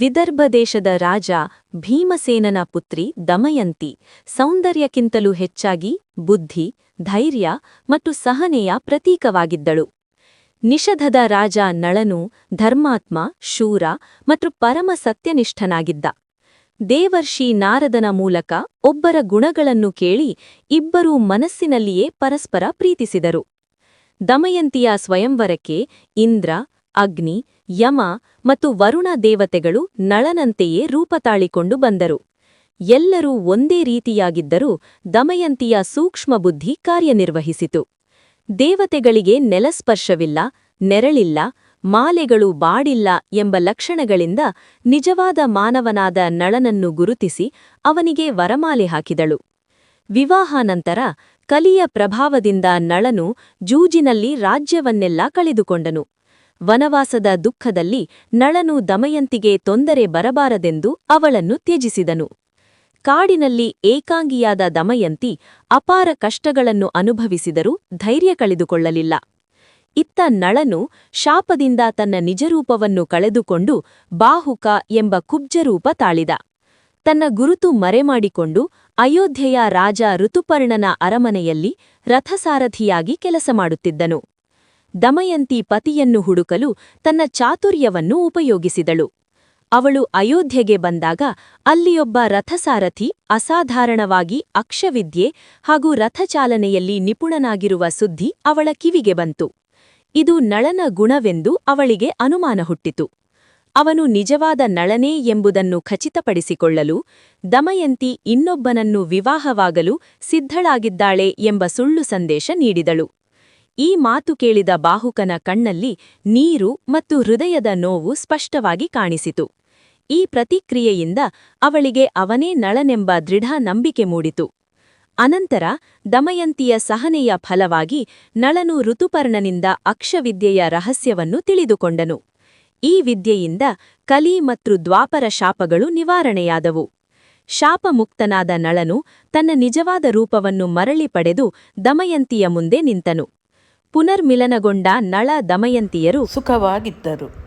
ವಿದರ್ಭ ದೇಶದ ರಾಜ ಭೀಮಸೇನನ ಪುತ್ರಿ ದಮಯಂತಿ ಸೌಂದರ್ಯಕ್ಕಿಂತಲೂ ಹೆಚ್ಚಾಗಿ ಬುದ್ಧಿ, ಧೈರ್ಯ ಮತ್ತು ಸಹನೆಯ ಪ್ರತೀಕವಾಗಿದ್ದಳು. ನಿಷಧದ ರಾಜ ನಳನು ಧರ್ಮಾತ್ಮ, ಶೂರ ಮತ್ತು ಪರಮ ಸತ್ಯನಿಷ್ಠನಾಗಿದ್ದ. ದೇವರ್ಷಿ ನಾರದನ ಮೂಲಕ ಒಬ್ಬರ ಗುಣಗಳನ್ನು ಕೇಳಿ ಇಬ್ಬರೂ ಮನಸ್ಸಿನಲ್ಲಿಯೇ ಪರಸ್ಪರ ಪ್ರೀತಿಸಿದರು. ದಮಯಂತಿಯ ಸ್ವಯಂವರಕ್ಕೆ ಇಂದ್ರ ಅಗ್ನಿ, ಯಮ ಮತ್ತು ವರುಣ ದೇವತೆಗಳು ನಳನಂತೆಯೇ ರೂಪ ತಾಳಿಕೊಂಡು ಬಂದರು. ಎಲ್ಲರೂ ಒಂದೇ ರೀತಿಯಾಗಿದ್ದರೂ ದಮಯಂತಿಯ ಸೂಕ್ಷ್ಮ ಬುದ್ಧಿ ಕಾರ್ಯನಿರ್ವಹಿಸಿತು. ದೇವತೆಗಳಿಗೆ ನೆಲಸ್ಪರ್ಶವಿಲ್ಲ, ನೆರಳಿಲ್ಲ, ಮಾಲೆಗಳು ಬಾಡಿಲ್ಲ ಎಂಬ ಲಕ್ಷಣಗಳಿಂದ ನಿಜವಾದ ಮಾನವನಾದ ನಳನನ್ನು ಗುರುತಿಸಿ ಅವನಿಗೆ ವರಮಾಲೆ ಹಾಕಿದಳು. ವಿವಾಹಾನಂತರ ಕಲಿಯ ಪ್ರಭಾವದಿಂದ ನಳನು ಜೂಜಿನಲ್ಲಿ ರಾಜ್ಯವನ್ನೆಲ್ಲ ಕಳೆದುಕೊಂಡನು. ವನವಾಸದ ದುಃಖದಲ್ಲಿ ನಳನು ದಮಯಂತಿಗೆ ತೊಂದರೆ ಬರಬಾರದೆಂದು ಅವಳನ್ನು ತ್ಯಜಿಸಿದನು. ಕಾಡಿನಲ್ಲಿ ಏಕಾಂಗಿಯಾದ ದಮಯಂತಿ ಅಪಾರ ಕಷ್ಟಗಳನ್ನು ಅನುಭವಿಸಿದರೂ ಧೈರ್ಯ ಕಳೆದುಕೊಳ್ಳಲಿಲ್ಲ. ಇತ್ತ ನಳನು ಶಾಪದಿಂದ ತನ್ನ ನಿಜರೂಪವನ್ನು ಕಳೆದುಕೊಂಡು ಬಾಹುಕ ಎಂಬ ಕುಬ್ಜರೂಪ ತಾಳಿದ. ತನ್ನ ಗುರುತು ಮರೆಮಾಡಿಕೊಂಡು ಅಯೋಧ್ಯೆಯ ರಾಜ ಋತುಪರ್ಣನ ಅರಮನೆಯಲ್ಲಿ ರಥಸಾರಥಿಯಾಗಿ ಕೆಲಸ ಮಾಡುತ್ತಿದ್ದನು. ದಮಯಂತಿ ಪತಿಯನ್ನು ಹುಡುಕಲು ತನ್ನ ಚಾತುರ್ಯವನ್ನು ಉಪಯೋಗಿಸಿದಳು. ಅವಳು ಅಯೋಧ್ಯೆಗೆ ಬಂದಾಗ ಅಲ್ಲಿಯೊಬ್ಬ ರಥಸಾರಥಿ, ಅಸಾಧಾರಣವಾಗಿ ಅಕ್ಷವಿದ್ಯೆ ಹಾಗೂ ರಥಚಾಲನೆಯಲ್ಲಿ ನಿಪುಣನಾಗಿರುವ ಸುದ್ದಿ ಅವಳ ಕಿವಿಗೆ ಬಂತು. ಇದು ನಳನ ಗುಣವೆಂದು ಅವಳಿಗೆ ಅನುಮಾನ ಹುಟ್ಟಿತು. ಅವನು ನಿಜವಾದ ನಳನೇ ಎಂಬುದನ್ನು ಖಚಿತಪಡಿಸಿಕೊಳ್ಳಲು, ದಮಯಂತಿ ಇನ್ನೊಬ್ಬನನ್ನು ವಿವಾಹವಾಗಲು ಸಿದ್ಧಳಾಗಿದ್ದಾಳೆ ಎಂಬ ಸುಳ್ಳು ಸಂದೇಶ ನೀಡಿದಳು. ಈ ಮಾತು ಕೇಳಿದ ಬಾಹುಕನ ಕಣ್ಣಲ್ಲಿ ನೀರು ಮತ್ತು ಹೃದಯದ ನೋವು ಸ್ಪಷ್ಟವಾಗಿ ಕಾಣಿಸಿತು. ಈ ಪ್ರತಿಕ್ರಿಯೆಯಿಂದ ಅವಳಿಗೆ ಅವನೇ ನಳನೆಂಬ ದೃಢ ನಂಬಿಕೆ ಮೂಡಿತು. ಅನಂತರ ದಮಯಂತಿಯ ಸಹನೆಯ ಫಲವಾಗಿ ನಳನು ಋತುಪರ್ಣನಿಂದ ಅಕ್ಷವಿದ್ಯೆಯ ರಹಸ್ಯವನ್ನು ತಿಳಿದುಕೊಂಡನು. ಈ ವಿದ್ಯೆಯಿಂದ ಕಲಿ ಮತ್ತು ದ್ವಾಪರ ಶಾಪಗಳು ನಿವಾರಣೆಯಾದವು. ಶಾಪಮುಕ್ತನಾದ ನಳನು ತನ್ನ ನಿಜವಾದ ರೂಪವನ್ನು ಮರಳಿ ಪಡೆದು ದಮಯಂತಿಯ ಮುಂದೆ ನಿಂತನು. ಪುನರ್ಮಿಲನಗೊಂಡ ನಳ ದಮಯಂತಿಯರು ಸುಖವಾಗಿದ್ದರು.